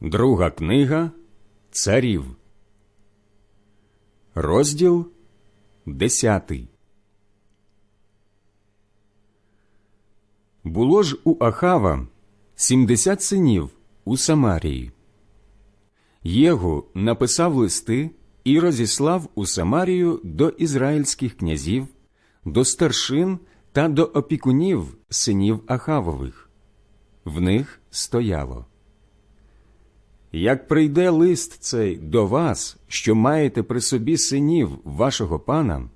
Друга книга Царів, розділ десятий. Було ж у Ахава сімдесят синів у Самарії. Єгу написав листи і розіслав у Самарію до ізраїльських князів, до старшин та до опікунів синів Ахавових. В них стояло. Як прийде лист цей до вас, що маєте при собі синів вашого пана,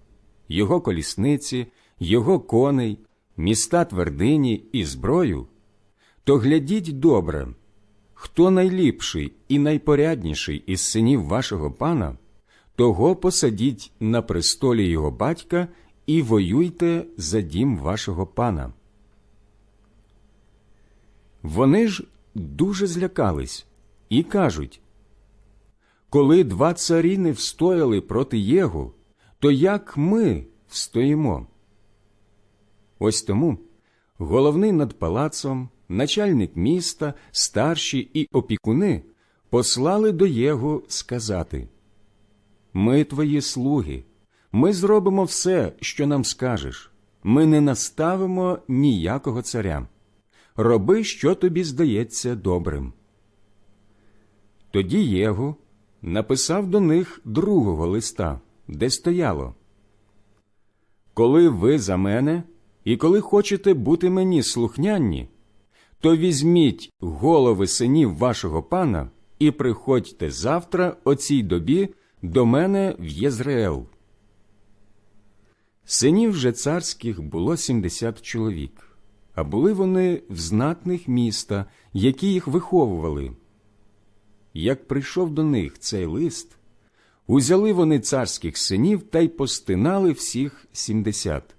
його колісниці, його коней, міста твердині і зброю, то глядіть добре, хто найліпший і найпорядніший із синів вашого пана, того посадіть на престолі його батька і воюйте за дім вашого пана. Вони ж дуже злякались і кажуть коли два царі не встояли проти Єгу, то як ми встоїмо? Ось тому головний над палацом, начальник міста, старші і опікуни послали до Єгу сказати Ми твої слуги, ми зробимо все, що нам скажеш. Ми не наставимо ніякого царя. Роби, що тобі здається добрим. Тоді Єгу написав до них другого листа, де стояло Коли ви за мене і коли хочете бути мені слухнянні, то візьміть голови синів вашого пана і приходьте завтра о цій добі до мене в Єзреел. Синів же царських було сімдесят чоловік, а були вони в знатних міста, які їх виховували. Як прийшов до них цей лист, узяли вони царських синів та й постинали всіх сімдесят,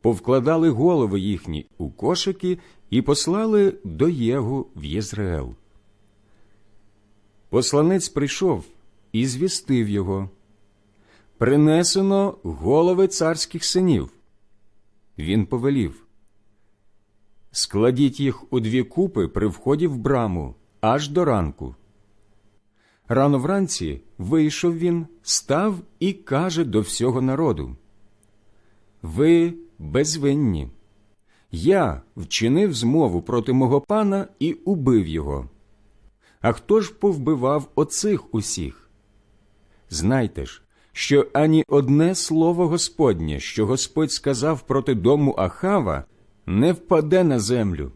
повкладали голови їхні у кошики і послали до Єгу в Єзраел. Посланець прийшов і звістив його. Принесено голови царських синів. Він повелів. Складіть їх у дві купи при вході в браму аж до ранку. Рано вранці вийшов він, став і каже до всього народу Ви безвинні. Я вчинив змову проти мого пана і убив його. А хто ж повбивав оцих усіх? Знайте ж, що ані одне слово Господнє, що Господь сказав проти дому Ахава, не впаде на землю.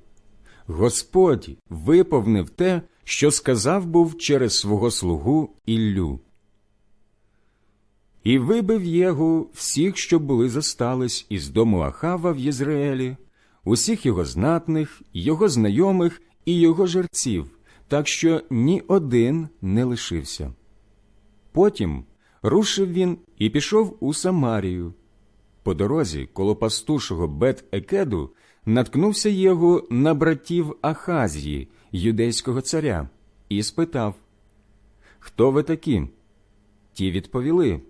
Господь виповнив те, що сказав був через свого слугу Іллю. І вибив Єгу всіх, що були зостались із дому Ахава в Єзраїлі, усіх його знатних, його знайомих і його жерців, так що ні один не лишився. Потім рушив він і пішов у Самарію. По дорозі, коло пастушого Бет Екеду, наткнувся Єгу на братів Ахазії, юдейського царя, і спитав Хто ви такі? Ті відповіли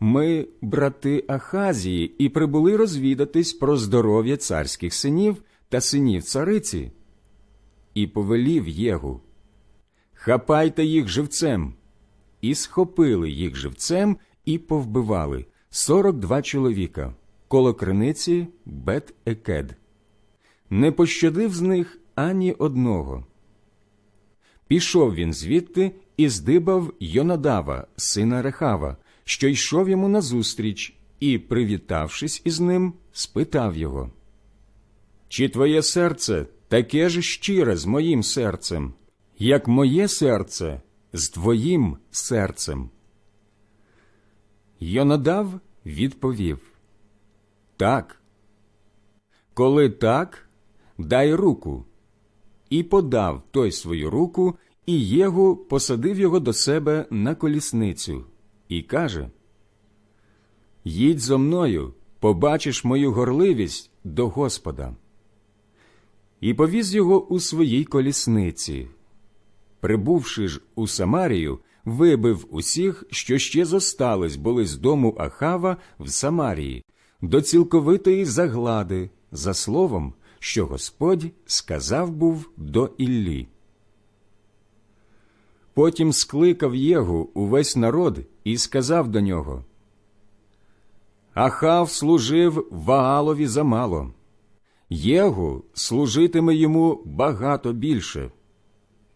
Ми, брати Ахазії, і прибули розвідатись про здоров'я царських синів та синів цариці. І повелів Єгу Хапайте їх живцем. І схопили їх живцем і повбивали сорок два чоловіка коло криниці Бет Екед. Не пощадив з них ані одного. Пішов він звідти і здибав Йонадава, сина Рехава, що йшов йому назустріч, і, привітавшись із ним, спитав його Чи твоє серце таке ж щире з моїм серцем, як моє серце з твоїм серцем? Йонадав відповів Так. Коли так, дай руку. І подав той свою руку, і Єгу посадив його до себе на колісницю, і каже Їдь зо мною, побачиш мою горливість до Господа. І повіз його у своїй колісниці. Прибувши ж у Самарію, вибив усіх, що ще зостались були з дому Ахава в Самарії, до цілковитої заглади, за словом, що Господь сказав був до Іллі. Потім скликав Єгу увесь народ і сказав до нього Ахав служив Ваалові замало, Єгу служитиме йому багато більше.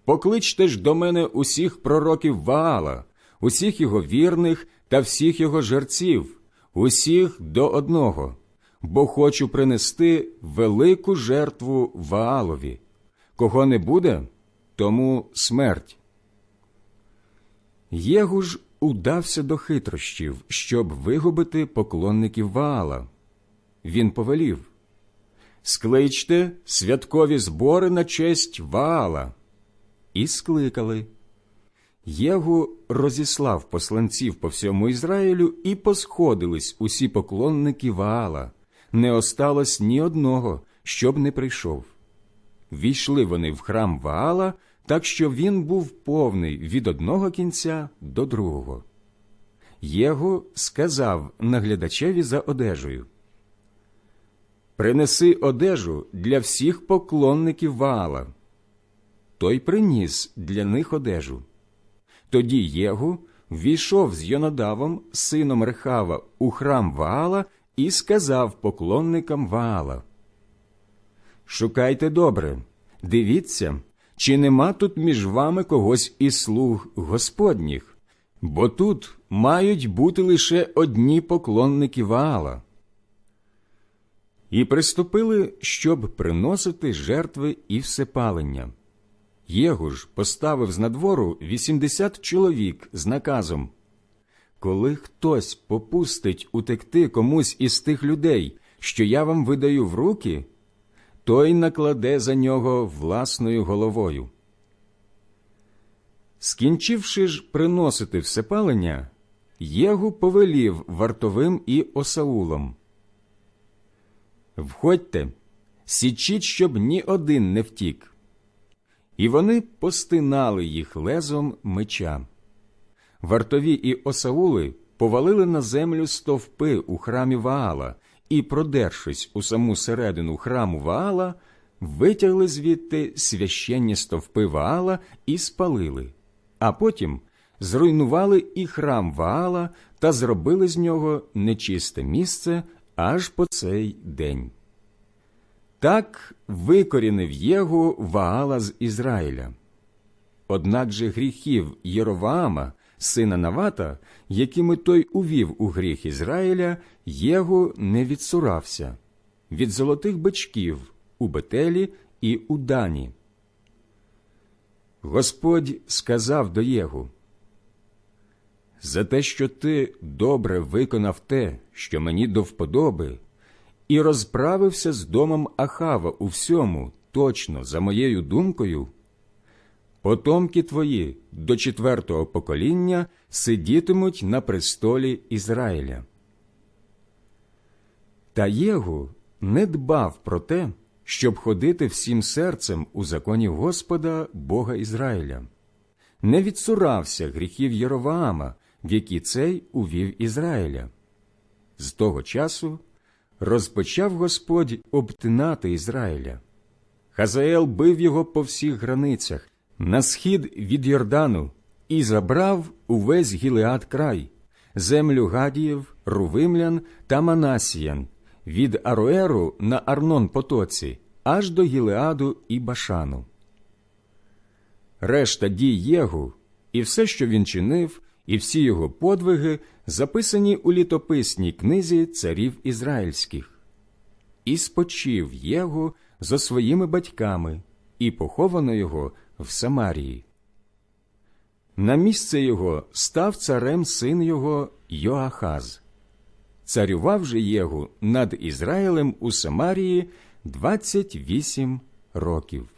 Покличте ж до мене усіх пророків Ваала, усіх його вірних та всіх його жерців, усіх до одного, бо хочу принести велику жертву Ваалові. Кого не буде, тому смерть. Єгу ж удався до хитрощів, щоб вигубити поклонників Ваала. Він повелів Скличте святкові збори на честь Ваала. І скликали. Єгу розіслав посланців по всьому Ізраїлю, і посходились усі поклонники Ваала. Не осталось ні одного, щоб не прийшов. Війшли вони в храм Ваала, так що він був повний від одного кінця до другого. Єгу сказав наглядачеві за одежею Принеси одежу для всіх поклонників Ваала. Той приніс для них одежу. Тоді Єгу війшов з Йонадавом, сином Рехава, у храм Ваала і сказав поклонникам Ваала Шукайте добре, дивіться, чи нема тут між вами когось із слуг Господніх, бо тут мають бути лише одні поклонники Ваала. І приступили, щоб приносити жертви і всепалення. Єгу ж поставив з надвору вісімдесят чоловік з наказом Коли хтось попустить утекти комусь із тих людей, що я вам видаю в руки, той накладе за нього власною головою. Скінчивши ж приносити всепалення, Єгу повелів вартовим і осаулом. Входьте, січіть, щоб ні один не втік. І вони постинали їх лезом меча. Вартові і осаули повалили на землю стовпи у храмі Ваала і, продершись у саму середину храму Ваала, витягли звідти священні стовпи Ваала і спалили, а потім зруйнували і храм Ваала та зробили з нього нечисте місце аж по цей день. Так викорінив Єгу Ваала з Ізраїля. Однак же гріхів Єроваама, сина Навата, якими той увів у гріх Ізраїля, Єгу не відсурався від золотих бичків у Бетелі і у Дані. Господь сказав до Єгу, за те, що ти добре виконав те, що мені до вподоби, і розправився з домом Ахава у всьому точно за моєю думкою, потомки твої до четвертого покоління сидітимуть на престолі Ізраїля. Та Єгу не дбав про те, щоб ходити всім серцем у законі Господа Бога Ізраїля, не відсурався гріхів Єроваама, в які цей увів Ізраїля. З того часу розпочав Господь обтинати Ізраїля. Хазаел бив його по всіх границях, на схід від Йордану, і забрав увесь Гілеад край, землю Гадіїв, Рувимлян та Манасіян, від Ароеру на Арнон Потоці, аж до Гілеаду і Башану. Решта дій Єгу і все, що він чинив, і всі його подвиги записані у літописній книзі царів ізраїльських. І спочив Єгу зо своїми батьками, і поховано його в Самарії. На місце його став царем син його Йоахаз. Царював же Єгу над Ізраїлем у Самарії двадцять вісім років.